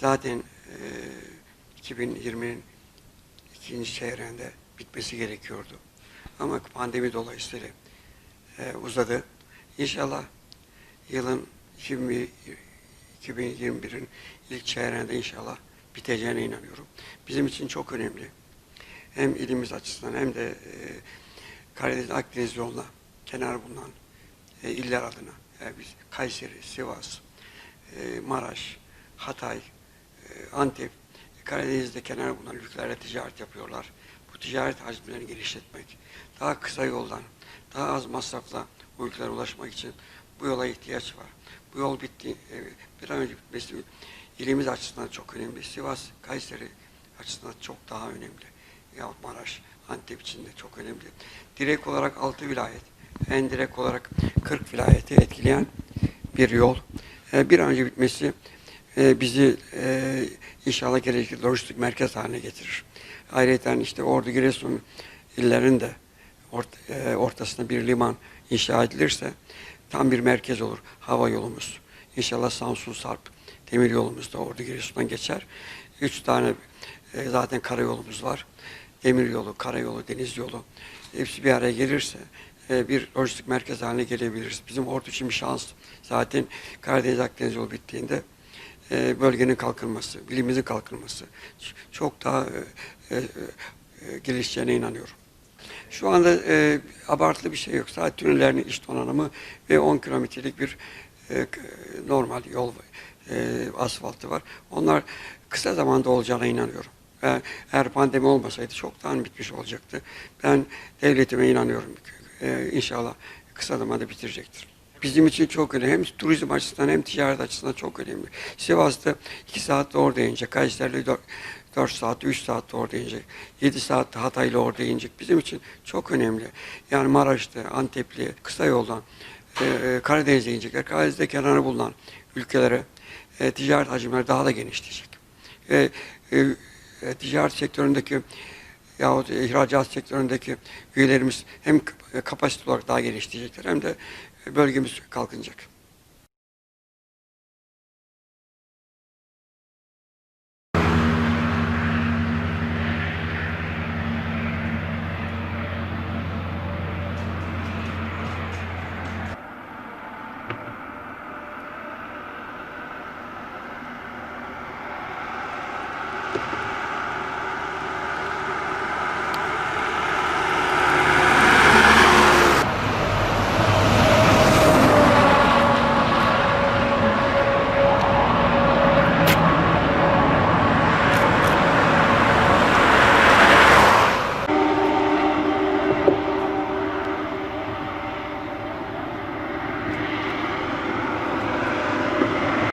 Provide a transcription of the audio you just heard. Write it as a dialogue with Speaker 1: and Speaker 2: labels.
Speaker 1: zaten e, 2020'nin ikinci çeyreğinde bitmesi gerekiyordu. Ama pandemi dolayısıyla e, uzadı. İnşallah yılın 20 2021'in ilk çeyreğinde inşallah biteceğine inanıyorum. Bizim için çok önemli. Hem ilimiz açısından hem de e, Karadeniz Akdeniz yoluna kenar bulunan e, iller adına e, biz Kayseri, Sivas, e, Maraş, Hatay, Antep, Karadeniz'de kenar bulunan ülkelerle ticaret yapıyorlar. Bu ticaret hacimlerini genişletmek, daha kısa yoldan, daha az masrafla bu ülkelere ulaşmak için bu yola ihtiyaç var. Bu yol bitti, e, bir an önce bitmesi ilimiz açısından çok önemli. Sivas, Kayseri açısından çok daha önemli. Ya Maraş, Antep için de çok önemli. Direkt olarak 6 vilayet, en direkt olarak 40 vilayeti etkileyen bir yol. E, bir an önce bitmesi e, bizi e, inşallah gelecek lojistik merkez haline getirir. Ayrıca işte Ordu, Giresun illerinde ort, e, ortasında bir liman inşa edilirse tam bir merkez olur hava yolumuz. İnşallah Samsun Sarp demir yolumuz da Ordu Giresun'dan geçer. Üç tane e, zaten karayolumuz var. Demir yolu, karayolu, deniz yolu hepsi bir araya gelirse e, bir lojistik merkez haline gelebiliriz. Bizim Ordu için bir şans. Zaten Karadeniz Akdeniz yolu bittiğinde e, bölgenin kalkınması, bilimimizin kalkınması çok daha e, e, e, gelişeceğine inanıyorum. Şu anda e, abartılı bir şey yok. Sadece tünellerin iç donanımı ve 10 kilometrelik bir e, normal yol e, asfaltı var. Onlar kısa zamanda olacağına inanıyorum. Ve eğer pandemi olmasaydı çoktan bitmiş olacaktı. Ben devletime inanıyorum. E, inşallah kısa zamanda bitirecektir. Bizim için çok önemli. Hem turizm açısından hem ticaret açısından çok önemli. Sivas'ta 2 saatte orada inecek. Kayseri'de 4, 4 saatte, 3 saatte orada inecek. 7 saatte Hatay'la orada inecek. Bizim için çok önemli. Yani Maraş'ta, Antepli, kısa yoldan e, e, Karadeniz'e inecekler. Karadeniz'de kenarı bulunan ülkelere e, ticaret hacimleri daha da genişleyecek. E, e, e, ticaret sektöründeki yahut ihracat sektöründeki üyelerimiz hem kapasite olarak daha geliştirecekler hem de bölgemiz kalkınacak.